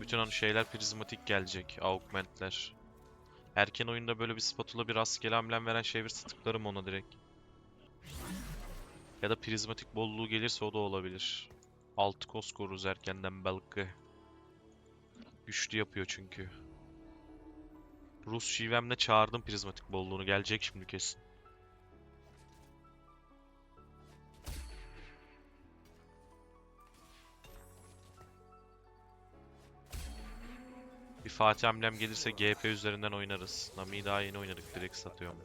Bütün hani şeyler prizmatik gelecek. Augmentler. Erken oyunda böyle bir spatula bir rastgele hamlem veren şey verirse tıklarım ona direkt. Ya da prizmatik bolluğu gelirse o da olabilir. 6 kos koruruz erkenden belki. Güçlü yapıyor çünkü. Rus şivemle çağırdım prizmatik bolluğunu. Gelecek şimdi kesin. Fatih hamlem gelirse GP üzerinden oynarız. Nami'yi daha yeni oynadık. Direkt satıyorum.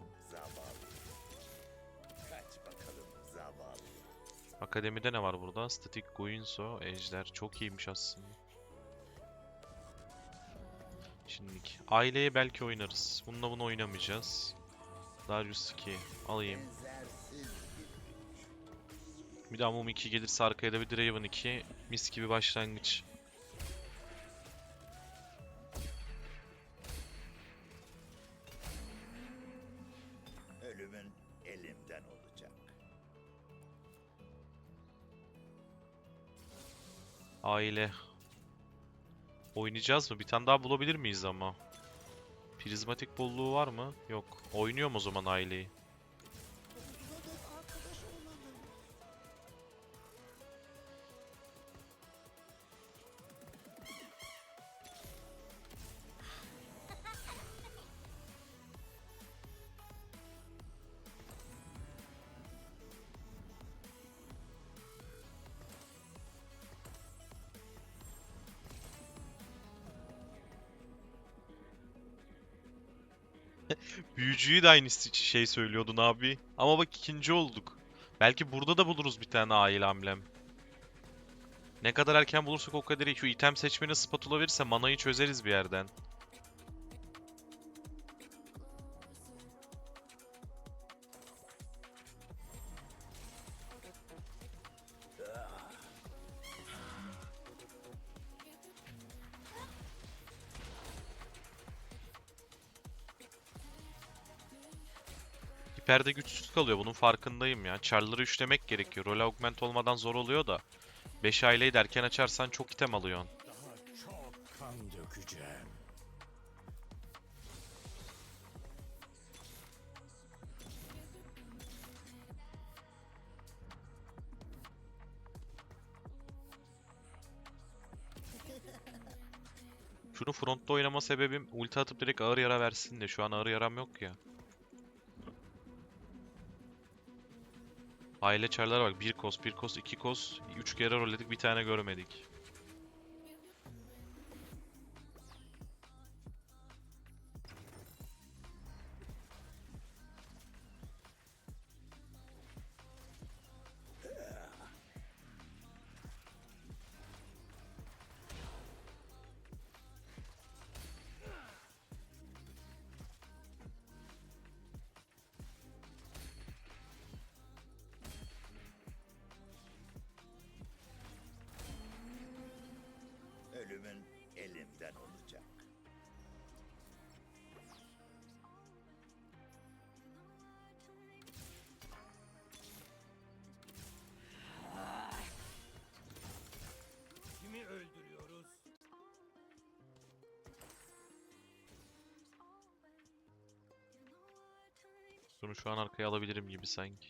Akademide ne var burada? Static Guinso, Ejder. Çok iyiymiş aslında. Şimdilik. Aileye belki oynarız. Bununla bunu oynamayacağız. Darius 2 alayım. Bir de Amum 2 gelirse arkaya da bir Draven 2. Mis gibi başlangıç. Aile. Oynayacağız mı? Bir tane daha bulabilir miyiz ama? Prizmatik bolluğu var mı? Yok. Oynuyorum o zaman aileyi. Büyücüyü de aynı şey söylüyordun abi. Ama bak ikinci olduk. Belki burada da buluruz bir tane aile amblem. Ne kadar erken bulursak o kadar iyi. Şu item seçmeni spatula verirse manayı çözeriz bir yerden. Hiper'de güçsüz kalıyor. Bunun farkındayım ya. Char'ları üçlemek gerekiyor. Rol augment olmadan zor oluyor da. 5 aileyi de erken açarsan çok item alıyorsun. Çok kan dökeceğim. Şunu frontta oynama sebebim ulti atıp direkt ağır yara versin de. Şu an ağır yaram yok ya. Aile çarlara bak. 1 kos, 1 kos, 2 kos. 3 kere rolledik bir tane görmedik. Bunu şu an arkaya alabilirim gibi sanki.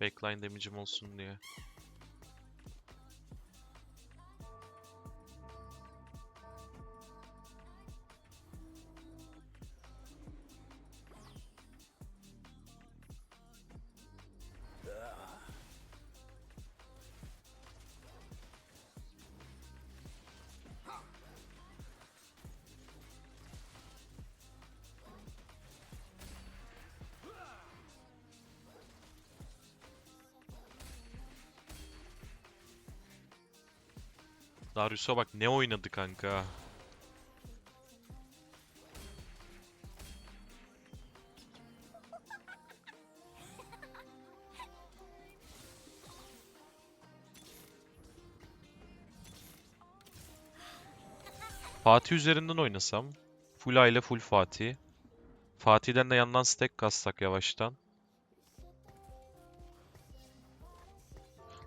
Backline damage'im olsun diye. Darius'a bak ne oynadı kanka. Fatih üzerinden oynasam. Full A ile full Fatih. Fatih'den de yandan stack kassak yavaştan.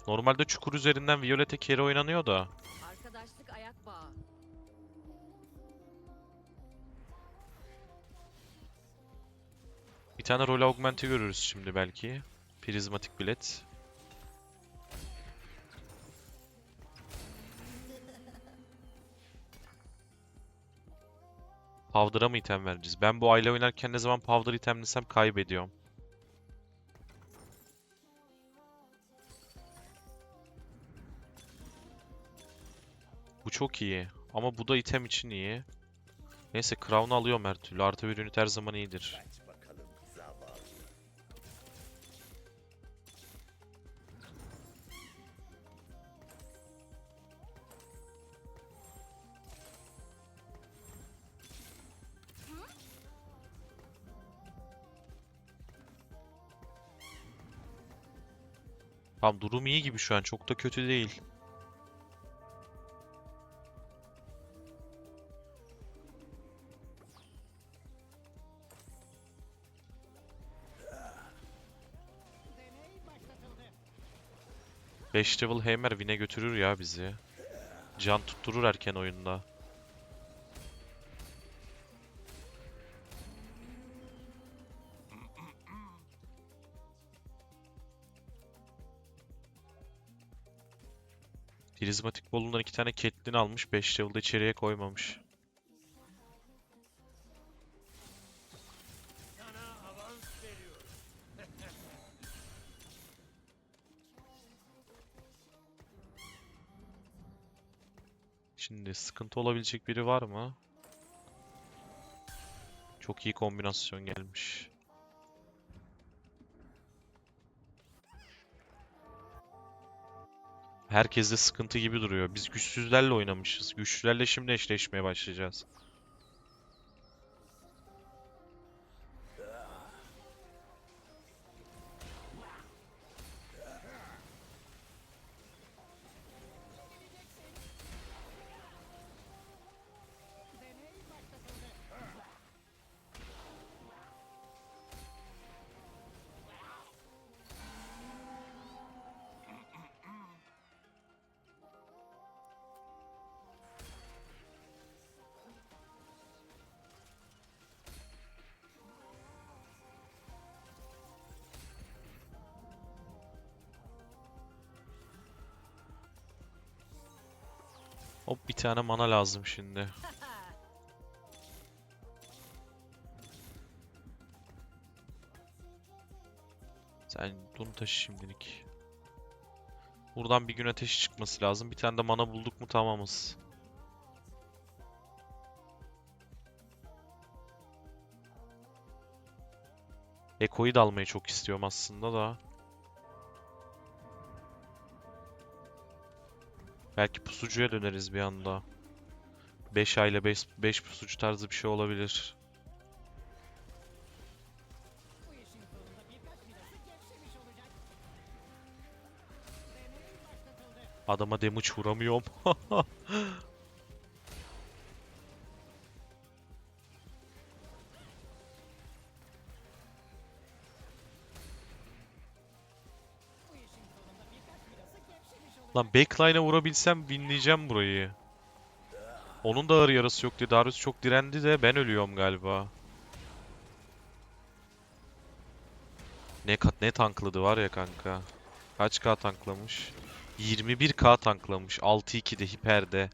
Normalde çukur üzerinden Violette carry oynanıyor da. Tane rol augmenti görürüz şimdi belki. Prizmatik bilet. Powder'a mı item vereceğiz? Ben bu aile oynarken ne zaman Powder itemlesem kaybediyorum. Bu çok iyi. Ama bu da item için iyi. Neyse Crown'u alıyorum her türlü. Artı bir ünit her zaman iyidir. Tamam durum iyi gibi şu an. Çok da kötü değil. Beş level Hammer win'e götürür ya bizi. Can tutturur erken oyunda. Prizmatik bolundan iki tane Caitlyn almış. 5 level'da içeriye koymamış. Şimdi sıkıntı olabilecek biri var mı? Çok iyi kombinasyon gelmiş. Herkeste sıkıntı gibi duruyor. Biz güçsüzlerle oynamışız. Güçlülerle şimdi eşleşmeye başlayacağız. Hop bir tane mana lazım şimdi. Sen bunu taşı şimdilik. Buradan bir gün ateşi çıkması lazım. Bir tane de mana bulduk mu tamamız. Eko'yu da almayı çok istiyorum aslında da. Belki pusucuya döneriz bir anda. 5 ayla 5 5 pusucu tarzı bir şey olabilir. Adama damage vuramıyorum. Lan backline'e vurabilsem winleyeceğim burayı. Onun da ağır yarası yok diye Darius çok direndi de ben ölüyorum galiba. Ne kat ne tankladı var ya kanka. Kaç K tanklamış? 21K tanklamış. 6-2'de hiperde.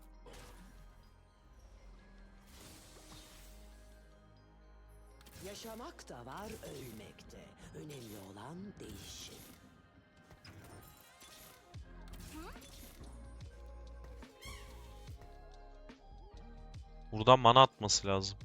Yaşamak da var, ölmek de. Önemli olan değişim. Buradan mana atması lazım.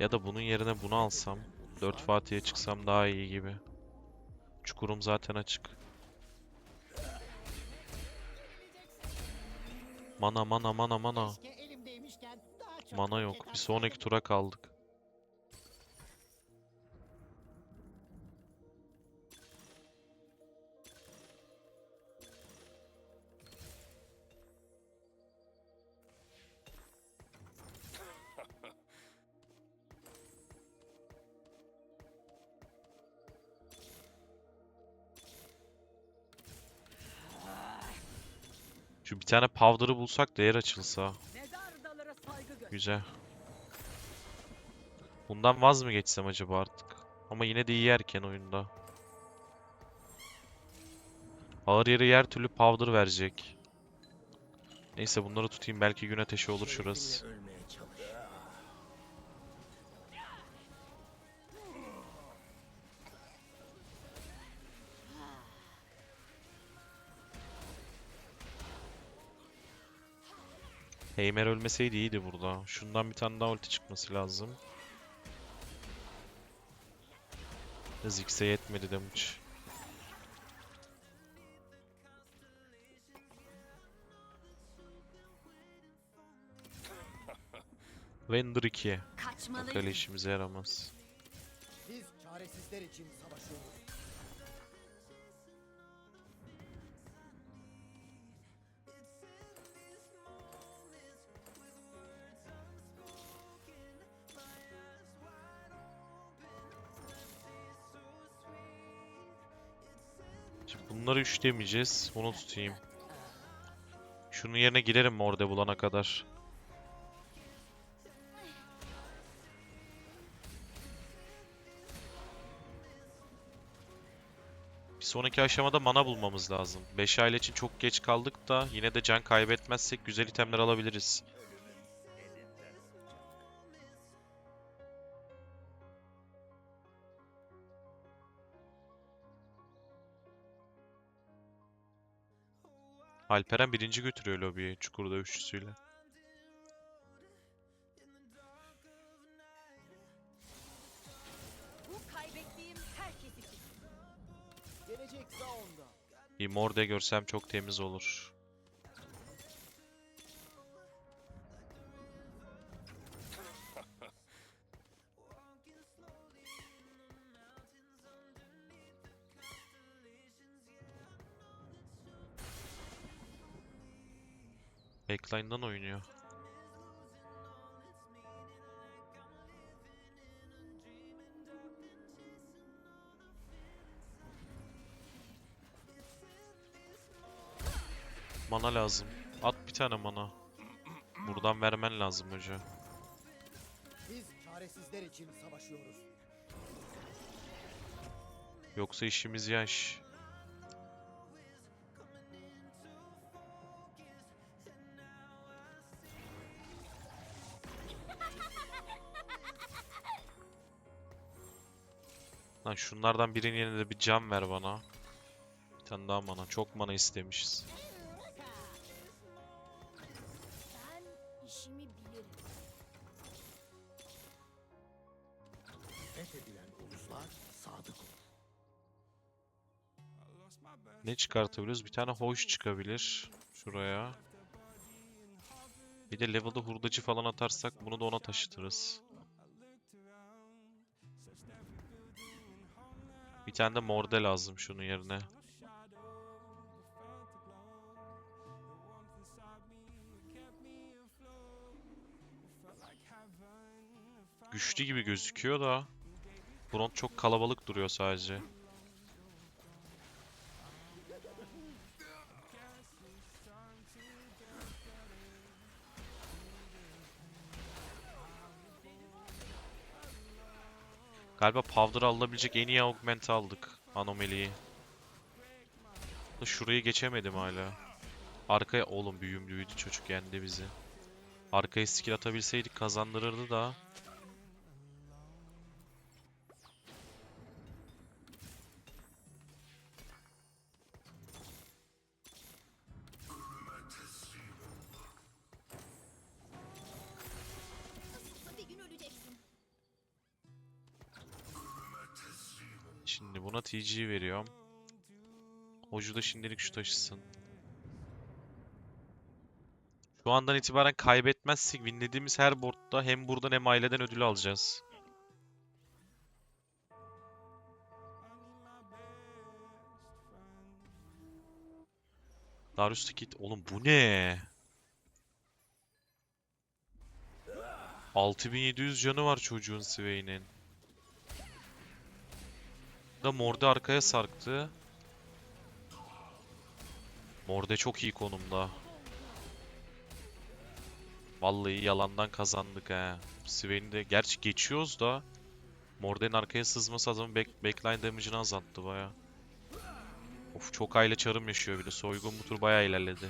Ya da bunun yerine bunu alsam. 4 Fatih'e çıksam daha iyi gibi. Çukurum zaten açık. Mana mana mana mana. Mana yok. Bir sonraki tura kaldık. Şu bir tane powder'ı bulsak değer açılsa. Güzel. Bundan vaz mı geçsem acaba artık? Ama yine de iyi yerken oyunda. Ağır yere yer türlü powder verecek. Neyse bunları tutayım belki gün ateşi olur şurası. Heimer ölmeseydi iyiydi burada. Şundan bir tane daha ulti çıkması lazım. Ziggs'e yetmedi damage. Render 2. Bak öyle işimize yaramaz. Biz çaresizler için savaşıyoruz. Şimdi bunları üçlemeyeceğiz. Bunu tutayım. Şunun yerine girerim morde bulana kadar. Bir sonraki aşamada mana bulmamız lazım. 5 aile için çok geç kaldık da yine de can kaybetmezsek güzel itemler alabiliriz. Alperen birinci götürüyor lobiyi çukurda üçlüsüyle. Bir morde görsem çok temiz olur. Backline'dan oynuyor. Mana lazım. At bir tane mana. Buradan vermen lazım hoca. Biz çaresizler için savaşıyoruz. Yoksa işimiz yaş. Lan şunlardan birinin yerine de bir cam ver bana. Bir tane daha mana. Çok mana istemişiz. Ne çıkartabiliyoruz? Bir tane hoş çıkabilir. Şuraya. Bir de level'da hurdacı falan atarsak bunu da ona taşıtırız. Bir tane de morde lazım şunun yerine. Güçlü gibi gözüküyor da front çok kalabalık duruyor sadece. Galiba Powder alınabilecek en iyi augment aldık. Anomaliyi. Şurayı geçemedim hala. Arkaya oğlum büyüm büyüdü çocuk yendi bizi. Arkaya skill atabilseydik kazandırırdı da. Şimdi buna TG veriyorum. Hocu da şimdilik şu taşısın. Şu andan itibaren kaybetmezsek winlediğimiz her boardda hem buradan hem aileden ödül alacağız. Darius Tikit. Oğlum bu ne? 6700 canı var çocuğun Swain'in da Morde arkaya sarktı. Morde çok iyi konumda. Vallahi yalandan kazandık he. Sven'i de gerçi geçiyoruz da Morde'nin arkaya sızması adamın back, backline damage'ını azalttı baya. Of çok aile çarım yaşıyor bile. Soygun bu tur baya ilerledi.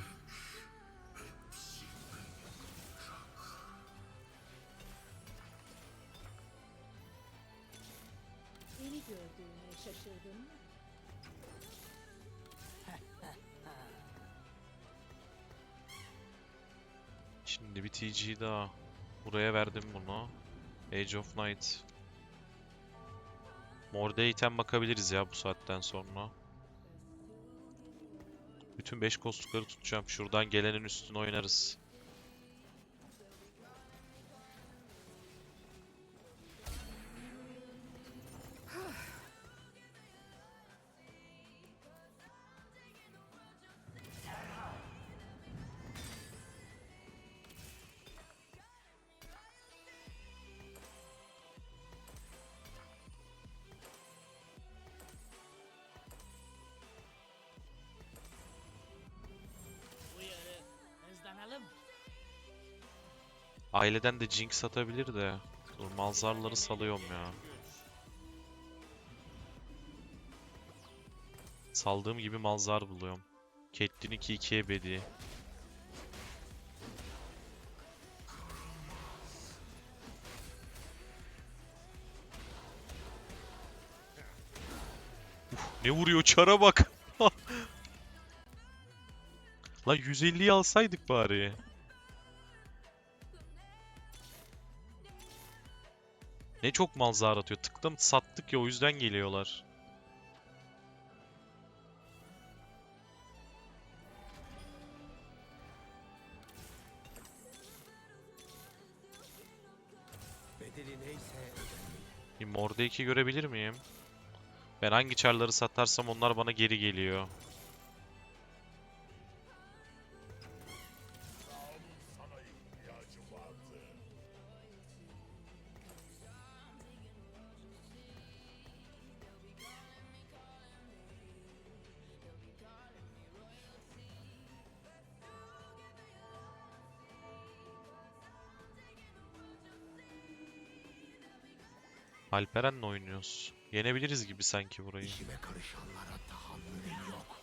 Daha. Buraya verdim bunu. Age of Night. Morde item bakabiliriz ya bu saatten sonra. Bütün 5 kostukları tutacağım. Şuradan gelenin üstüne oynarız. Aileden de Jinx atabilir de. Dur Malzarları salıyorum ya. Saldığım gibi Malzar buluyorum. Caitlyn 2-2 ebedi. Uf, ne vuruyor çara bak. Lan 150'yi alsaydık bari. Ne çok mal zar atıyor. Tıktım sattık ya o yüzden geliyorlar. Bir Morde 2 görebilir miyim? Ben hangi çarları satarsam onlar bana geri geliyor. Alperen'le oynuyoruz. Yenebiliriz gibi sanki burayı. işime karışanlara tahammülüm yok.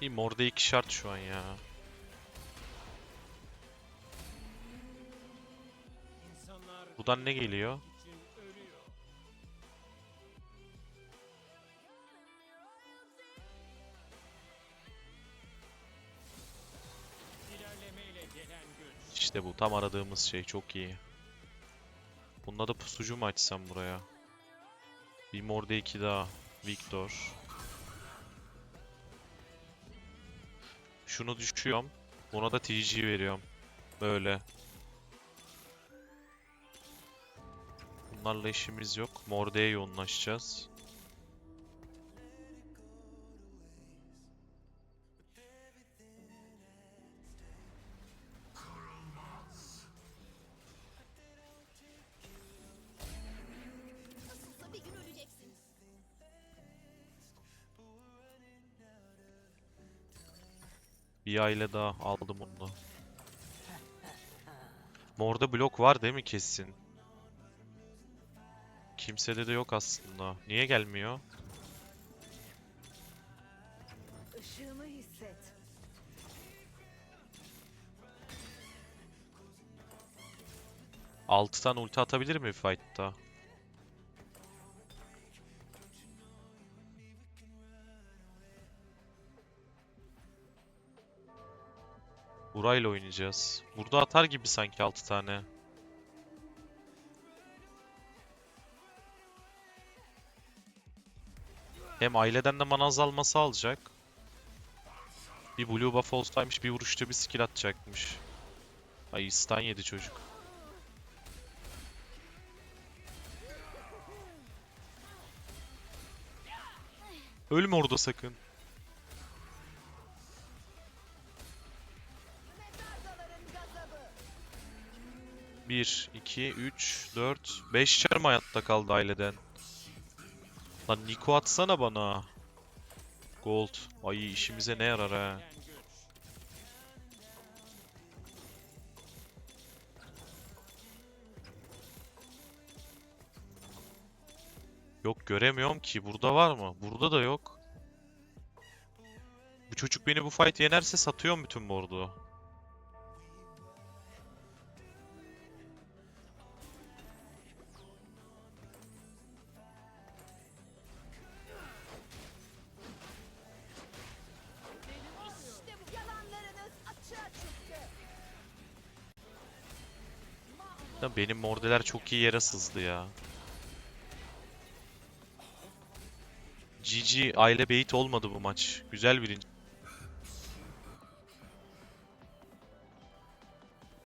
İyi Morde 2 şart şu an ya. Buradan ne geliyor? İşte bu tam aradığımız şey çok iyi. Bunda da pusucu mu açsam buraya? Bir Morde 2 daha. Victor. Şunu düşüyorum. Buna da TG veriyorum. Böyle. Bunlarla işimiz yok. Morde'ye yoğunlaşacağız. Bir aile daha aldım onu da. Morda blok var değil mi kesin? Kimsede de yok aslında. Niye gelmiyor? Işığımı hisset. Altı tane ulti atabilir mi fight'ta? Burayla oynayacağız. Burada atar gibi sanki 6 tane. Hem aileden de mana azalması alacak. Bir blue buff olsaymış bir vuruşta bir skill atacakmış. Ay stun yedi çocuk. Ölme orada sakın. Bir, iki, üç, dört, beş çarım hayatta kaldı aileden. Lan Niko atsana bana. Gold. Ay işimize ne yarar ha. Yok göremiyorum ki. Burada var mı? Burada da yok. Bu çocuk beni bu fight yenerse satıyorum bütün board'u. Benim mordeler çok iyi yere sızdı ya. GG aile bait olmadı bu maç. Güzel birinci.